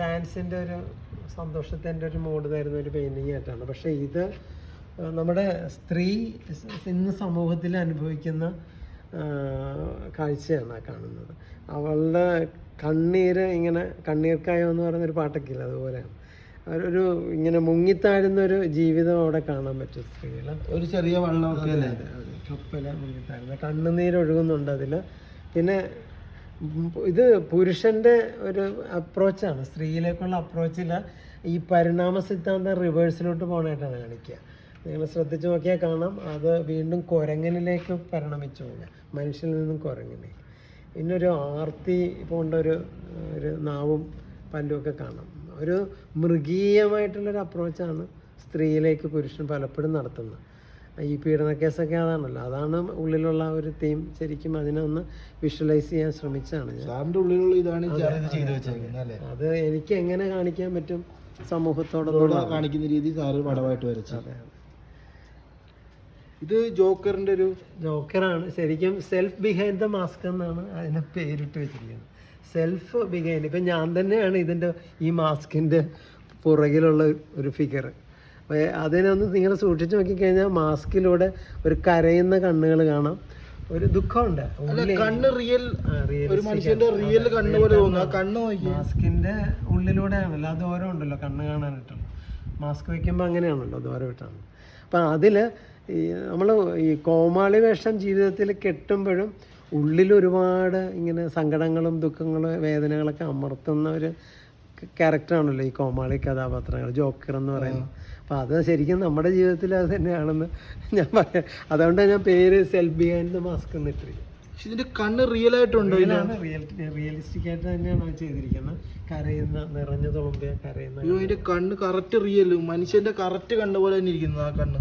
ഡാൻസിന്റെ ഒരു സന്തോഷത്തിന്റെ ഒരു മൂഡ് തരുന്ന ഒരു പെയിന്റിങ് ആയിട്ടാണ്. പക്ഷേ ഇത് നമ്മുടെ സ്ത്രീ ഇന്ന് സമൂഹത്തിൽ അനുഭവിക്കുന്ന കാഴ്ചയാണ് ആ കാണുന്നത്. അവളുടെ കണ്ണീര് ഇങ്ങനെ കണ്ണീർക്കായോ എന്ന് പറയുന്നൊരു പാട്ടൊക്കെ ഇല്ല അതുപോലെയാണ്. ഒരു ഇങ്ങനെ മുങ്ങിത്താഴുന്ന ഒരു ജീവിതം അവിടെ കാണാൻ പറ്റും സ്ത്രീകൾ ഒരു ചെറിയ വെള്ളമൊക്കെ കപ്പല മുങ്ങിത്താഴുന്ന കണ്ണുനീരൊഴുകുന്നുണ്ട് അതിൽ പിന്നെ ഇത് പുരുഷന്റെ ഒരു അപ്രോച്ചാണ് സ്ത്രീയിലേക്കുള്ള അപ്രോച്ചിൽ ഈ പരിണാമ സിദ്ധാന്തം റിവേഴ്സിലോട്ട് പോകണമായിട്ടാണ് കാണിക്കുക നിങ്ങൾ ശ്രദ്ധിച്ചു നോക്കിയാൽ കാണാം. അത് വീണ്ടും കുരങ്ങനിലേക്ക് പരിണമിച്ചു പോവുക. മനുഷ്യനിൽ നിന്നും കുരങ്ങനിലേക്ക് ഒരു ആർത്തി പോണ്ട ഒരു ഒരു നാവും പല്ലും ഒക്കെ കാണാം. ഒരു മൃഗീയമായിട്ടുള്ളൊരു അപ്രോച്ചാണ് സ്ത്രീയിലേക്ക് പുരുഷൻ പലപ്പോഴും നടത്തുന്നത്. ഈ പീഡന കേസൊക്കെ അതാണല്ലോ. അതാണ് ഉള്ളിലുള്ള ഒരു തീം ശരിക്കും അതിനെ ഒന്ന് വിഷ്വലൈസ് ചെയ്യാൻ ശ്രമിച്ചാണ് ഞാൻ. ഉള്ളിലുള്ള ഇതാണ് അത് എനിക്ക് എങ്ങനെ കാണിക്കാൻ പറ്റും സമൂഹത്തോടൊപ്പം കാണിക്കുന്ന രീതി സാറ് പടമായിട്ട് വരച്ചു. അതെ ഇത് ജോക്കറിന്റെ ഒരു ജോക്കറാണ്. ശരിക്കും സെൽഫ് ബിഹൈൻഡ് ദ മാസ്ക് എന്നാണ് അതിനെ പേരിട്ട് വെച്ചിരിക്കുന്നത്. സെൽഫ് ബിഹൈൻഡ് ഇപ്പം ഞാൻ തന്നെയാണ് ഇതിന്റെ ഈ മാസ്കിന്റെ പുറകിലുള്ള ഒരു ഫിഗർ അപ്പോൾ അതിനൊന്ന് നിങ്ങൾ സൂക്ഷിച്ച് നോക്കിക്കഴിഞ്ഞാൽ മാസ്കിലൂടെ ഒരു കരയുന്ന കണ്ണുകൾ കാണാം. ഒരു ദുഃഖമുണ്ട്. കണ്ണ് റിയൽ ഒരു മനുഷ്യന്റെ റിയൽ കണ്ണ് പോലെ തോന്നുന്നു. കണ്ണ് മാസ്കിന്റെ ഉള്ളിലൂടെയാണല്ലോ അത് ദൂരം ഉണ്ടല്ലോ കണ്ണ് കാണാനായിട്ടുള്ള മാസ്ക് വെക്കുമ്പോൾ അങ്ങനെയാണല്ലോ ദൂരം ഇട്ടാണ് അപ്പം അതിൽ ഈ നമ്മൾ ഈ കോമാളി വേഷം ജീവിതത്തിൽ കെട്ടുമ്പോഴും ഉള്ളിൽ ഒരുപാട് ഇങ്ങനെ സങ്കടങ്ങളും ദുഃഖങ്ങളും വേദനകളൊക്കെ അമർത്തുന്ന ഒരു ക്യാരക്ടറാണല്ലോ ഈ കോമാളി കഥാപാത്രങ്ങൾ ജോക്കർ എന്ന് പറയുന്നത്. അപ്പം അത് ശരിക്കും നമ്മുടെ ജീവിതത്തിൽ അത് തന്നെയാണെന്ന് ഞാൻ പറയാം. അതുകൊണ്ടാണ് ഞാൻ പേര് സെൽഫ് ബിഹൈൻഡ് ദ മാസ്ക് എന്ന് പക്ഷെ ഇതിന്റെ കണ്ണ് റിയൽ ആയിട്ടുണ്ടോ റിയലിസ്റ്റിക് ആയിട്ട് തന്നെയാണ് ചെയ്തിരിക്കുന്നത്. കരയുന്ന നിറഞ്ഞ തുളുമ്പിയ കരയുന്ന അയ്യോ അതിന്റെ കണ്ണ് കറക്റ്റ് റിയൽ മനുഷ്യന്റെ കറക്റ്റ് കണ്ണ് പോലെ തന്നെ ഇരിക്കുന്നു ആ കണ്ണ്.